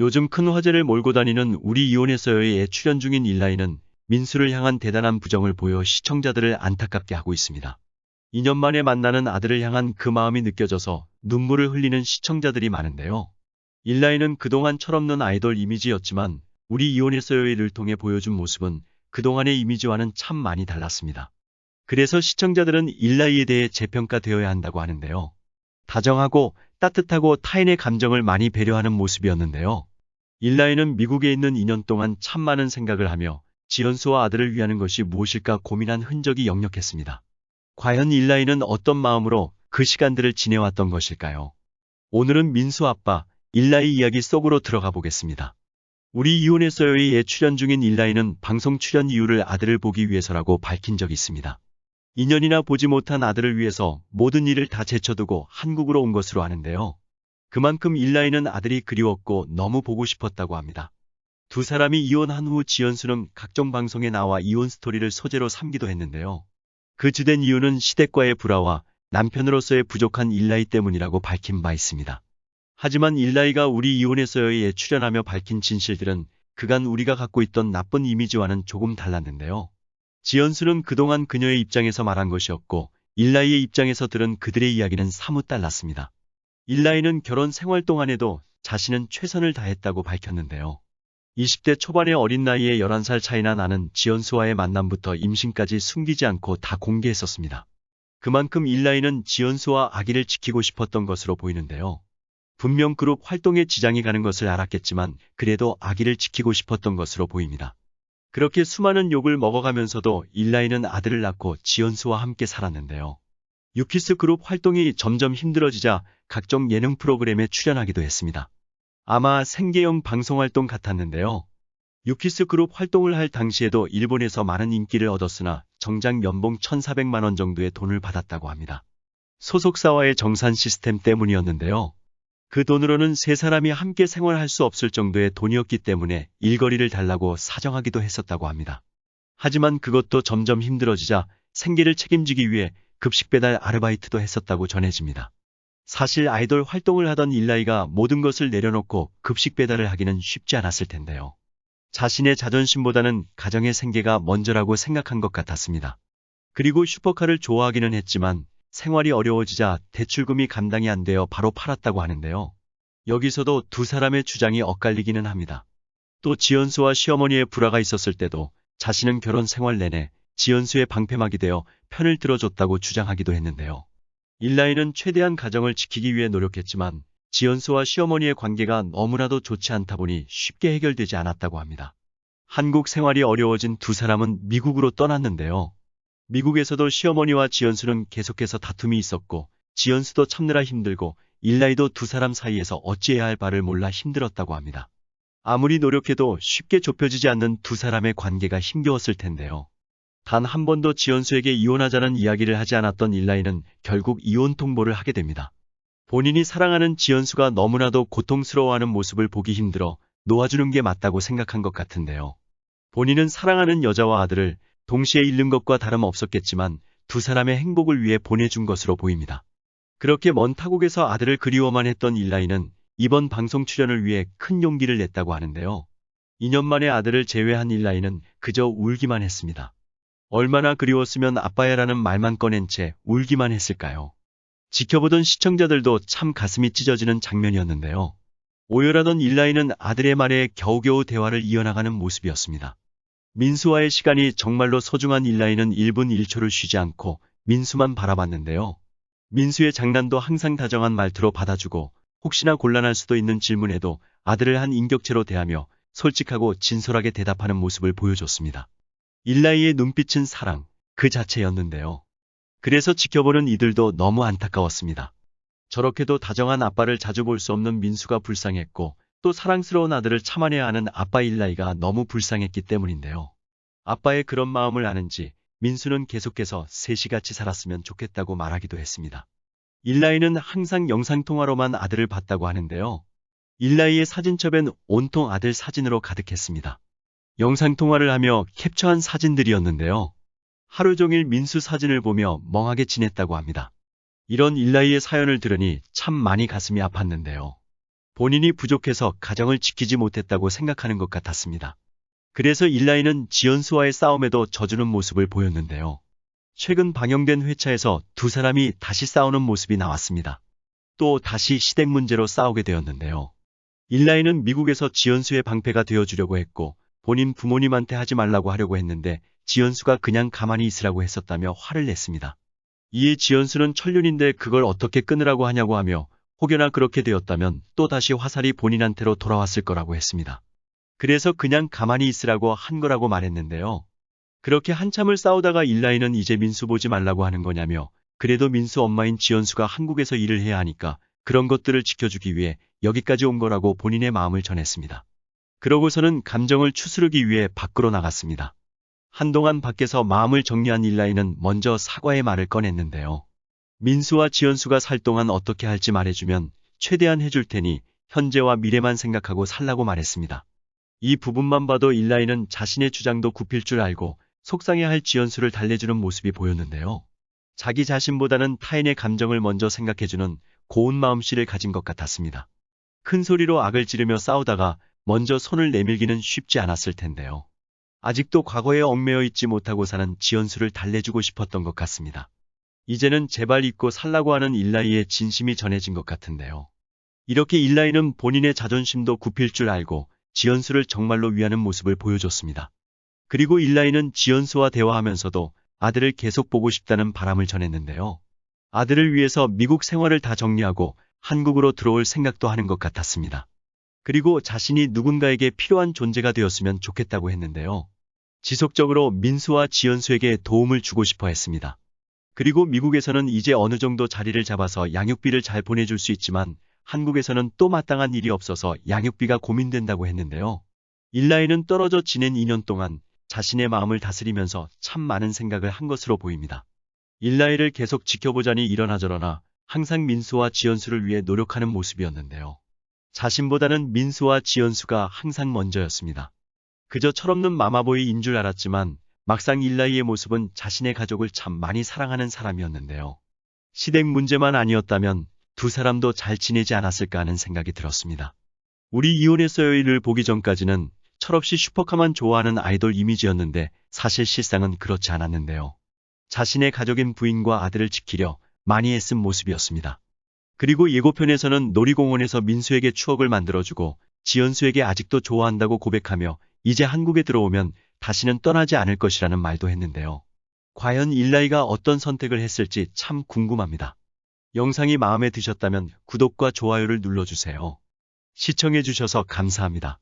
요즘 큰 화제를 몰고 다니는 우리 이혼했어요에 출연 중인 일라이는 민수를 향한 대단한 부정을 보여 시청자들을 안타깝게 하고 있습니다. 2년 만에 만나는 아들을 향한 그 마음이 느껴져서 눈물을 흘리는 시청자들이 많은데요. 일라이는 그동안 철없는 아이돌 이미지였지만 우리 이혼했어요를 통해 보여준 모습은 그동안의 이미지와는 참 많이 달랐습니다. 그래서 시청자들은 일라이에 대해 재평가되어야 한다고 하는데요. 다정하고 따뜻하고 타인의 감정을 많이 배려하는 모습이었는데요. 일라이는 미국에 있는 2년 동안 참 많은 생각을 하며 지연수와 아들을 위하는 것이 무엇일까 고민한 흔적이 역력했습니다. 과연 일라이는 어떤 마음으로 그 시간들을 지내왔던 것일까요? 오늘은 민수 아빠 일라이 이야기 속으로 들어가 보겠습니다. 우리 이혼했어요에 출연 중인 일라이는 방송 출연 이유를 아들을 보기 위해서라고 밝힌 적이 있습니다. 2년이나 보지 못한 아들을 위해서 모든 일을 다 제쳐두고 한국으로 온 것으로 아는데요. 그만큼 일라이는 아들이 그리웠고 너무 보고 싶었다고 합니다. 두 사람이 이혼한 후 지연수는 각종 방송에 나와 이혼 스토리를 소재로 삼기도 했는데요. 그 주된 이유는 시댁과의 불화와 남편으로서의 부족한 일라이 때문이라고 밝힌 바 있습니다. 하지만 일라이가 우리 이혼했어요에 출연하며 밝힌 진실들은 그간 우리가 갖고 있던 나쁜 이미지와는 조금 달랐는데요. 지연수는 그동안 그녀의 입장에서 말한 것이었고 일라이의 입장에서 들은 그들의 이야기는 사뭇 달랐습니다. 일라이는 결혼 생활 동안에도 자신은 최선을 다했다고 밝혔는데요. 20대 초반의 어린 나이에 11살 차이나 나는 지연수와의 만남부터 임신까지 숨기지 않고 다 공개했었습니다. 그만큼 일라이는 지연수와 아기를 지키고 싶었던 것으로 보이는데요. 분명 그룹 활동에 지장이 가는 것을 알았겠지만 그래도 아기를 지키고 싶었던 것으로 보입니다. 그렇게 수많은 욕을 먹어가면서도 일라이는 아들을 낳고 지연수와 함께 살았는데요. 유키스 그룹 활동이 점점 힘들어지자 각종 예능 프로그램에 출연하기도 했습니다. 아마 생계형 방송 활동 같았는데요. 유키스 그룹 활동을 할 당시에도 일본에서 많은 인기를 얻었으나 정작 연봉 1,400만 원 정도의 돈을 받았다고 합니다. 소속사와의 정산 시스템 때문이었는데요. 그 돈으로는 세 사람이 함께 생활할 수 없을 정도의 돈이었기 때문에 일거리를 달라고 사정하기도 했었다고 합니다. 하지만 그것도 점점 힘들어지자 생계를 책임지기 위해 급식 배달 아르바이트도 했었다고 전해집니다. 사실 아이돌 활동을 하던 일라이가 모든 것을 내려놓고 급식 배달을 하기는 쉽지 않았을 텐데요. 자신의 자존심보다는 가정의 생계가 먼저라고 생각한 것 같았습니다. 그리고 슈퍼카를 좋아하기는 했지만 생활이 어려워지자 대출금이 감당이 안 되어 바로 팔았다고 하는데요. 여기서도 두 사람의 주장이 엇갈리기는 합니다. 또 지연수와 시어머니의 불화가 있었을 때도 자신은 결혼 생활 내내 지연수의 방패막이 되어 편을 들어줬다고 주장하기도 했는데요. 일라이는 최대한 가정을 지키기 위해 노력했지만 지연수와 시어머니의 관계가 너무나도 좋지 않다 보니 쉽게 해결되지 않았다고 합니다. 한국 생활이 어려워진 두 사람은 미국으로 떠났는데요. 미국에서도 시어머니와 지연수는 계속해서 다툼이 있었고 지연수도 참느라 힘들고 일라이도 두 사람 사이에서 어찌해야 할 바를 몰라 힘들었다고 합니다. 아무리 노력해도 쉽게 좁혀지지 않는 두 사람의 관계가 힘겨웠을 텐데요. 단 한 번도 지연수에게 이혼하자는 이야기를 하지 않았던 일라이는 결국 이혼 통보를 하게 됩니다. 본인이 사랑하는 지연수가 너무나도 고통스러워하는 모습을 보기 힘들어 놓아주는 게 맞다고 생각한 것 같은데요. 본인은 사랑하는 여자와 아들을 동시에 잃는 것과 다름없었겠지만 두 사람의 행복을 위해 보내준 것으로 보입니다. 그렇게 먼 타국에서 아들을 그리워만 했던 일라이는 이번 방송 출연을 위해 큰 용기를 냈다고 하는데요. 2년 만에 아들을 제외한 일라이는 그저 울기만 했습니다. 얼마나 그리웠으면 아빠야라는 말만 꺼낸 채 울기만 했을까요? 지켜보던 시청자들도 참 가슴이 찢어지는 장면이었는데요. 오열하던 일라이는 아들의 말에 겨우겨우 대화를 이어나가는 모습이었습니다. 민수와의 시간이 정말로 소중한 일라이는 1분 1초를 쉬지 않고 민수만 바라봤는데요. 민수의 장난도 항상 다정한 말투로 받아주고 혹시나 곤란할 수도 있는 질문에도 아들을 한 인격체로 대하며 솔직하고 진솔하게 대답하는 모습을 보여줬습니다. 일라이의 눈빛은 사랑 그 자체였는데요. 그래서 지켜보는 이들도 너무 안타까웠습니다. 저렇게도 다정한 아빠를 자주 볼 수 없는 민수가 불쌍했고 또 사랑스러운 아들을 참아내야 하는 아빠 일라이가 너무 불쌍했기 때문인데요. 아빠의 그런 마음을 아는지 민수는 계속해서 셋이 같이 살았으면 좋겠다고 말하기도 했습니다. 일라이는 항상 영상통화로만 아들을 봤다고 하는데요. 일라이의 사진첩엔 온통 아들 사진으로 가득했습니다. 영상통화를 하며 캡처한 사진들이었는데요. 하루 종일 민수 사진을 보며 멍하게 지냈다고 합니다. 이런 일라이의 사연을 들으니 참 많이 가슴이 아팠는데요. 본인이 부족해서 가정을 지키지 못했다고 생각하는 것 같았습니다. 그래서 일라이는 지연수와의 싸움에도 져주는 모습을 보였는데요. 최근 방영된 회차에서 두 사람이 다시 싸우는 모습이 나왔습니다. 또 다시 시댁 문제로 싸우게 되었는데요. 일라이는 미국에서 지연수의 방패가 되어주려고 했고 본인 부모님한테 하지 말라고 하려고 했는데 지연수가 그냥 가만히 있으라고 했었다며 화를 냈습니다. 이에 지연수는 천륜인데 그걸 어떻게 끊으라고 하냐고 하며 혹여나 그렇게 되었다면 또다시 화살이 본인한테로 돌아왔을 거라고 했습니다. 그래서 그냥 가만히 있으라고 한 거라고 말했는데요. 그렇게 한참을 싸우다가 일라이는 이제 민수 보지 말라고 하는 거냐며 그래도 민수 엄마인 지연수가 한국에서 일을 해야 하니까 그런 것들을 지켜주기 위해 여기까지 온 거라고 본인의 마음을 전했습니다. 그러고서는 감정을 추스르기 위해 밖으로 나갔습니다. 한동안 밖에서 마음을 정리한 일라이는 먼저 사과의 말을 꺼냈는데요. 민수와 지연수가 살 동안 어떻게 할지 말해주면 최대한 해줄 테니 현재와 미래만 생각하고 살라고 말했습니다. 이 부분만 봐도 일라이는 자신의 주장도 굽힐 줄 알고 속상해할 지연수를 달래주는 모습이 보였는데요. 자기 자신보다는 타인의 감정을 먼저 생각해주는 고운 마음씨를 가진 것 같았습니다. 큰 소리로 악을 지르며 싸우다가 먼저 손을 내밀기는 쉽지 않았을 텐데요. 아직도 과거에 얽매여 있지 못하고 사는 지연수를 달래주고 싶었던 것 같습니다. 이제는 제발 잊고 살라고 하는 일라이의 진심이 전해진 것 같은데요. 이렇게 일라이는 본인의 자존심도 굽힐 줄 알고 지연수를 정말로 위하는 모습을 보여줬습니다. 그리고 일라이는 지연수와 대화하면서도 아들을 계속 보고 싶다는 바람을 전했는데요. 아들을 위해서 미국 생활을 다 정리하고 한국으로 들어올 생각도 하는 것 같았습니다. 그리고 자신이 누군가에게 필요한 존재가 되었으면 좋겠다고 했는데요. 지속적으로 민수와 지연수에게 도움을 주고 싶어 했습니다. 그리고 미국에서는 이제 어느 정도 자리를 잡아서 양육비를 잘 보내줄 수 있지만 한국에서는 또 마땅한 일이 없어서 양육비가 고민된다고 했는데요. 일라이는 떨어져 지낸 2년 동안 자신의 마음을 다스리면서 참 많은 생각을 한 것으로 보입니다. 일라이를 계속 지켜보자니 이러나 저러나 항상 민수와 지연수를 위해 노력하는 모습이었는데요. 자신보다는 민수와 지연수가 항상 먼저였습니다. 그저 철없는 마마보이인 줄 알았지만 막상 일라이의 모습은 자신의 가족을 참 많이 사랑하는 사람이었는데요. 시댁 문제만 아니었다면 두 사람도 잘 지내지 않았을까 하는 생각이 들었습니다. 우리 이혼했어요를 보기 전까지는 철없이 슈퍼카만 좋아하는 아이돌 이미지였는데 사실 실상은 그렇지 않았는데요. 자신의 가족인 부인과 아들을 지키려 많이 애쓴 모습이었습니다. 그리고 예고편에서는 놀이공원에서 민수에게 추억을 만들어주고 지연수에게 아직도 좋아한다고 고백하며 이제 한국에 들어오면 다시는 떠나지 않을 것이라는 말도 했는데요. 과연 일라이가 어떤 선택을 했을지 참 궁금합니다. 영상이 마음에 드셨다면 구독과 좋아요를 눌러주세요. 시청해주셔서 감사합니다.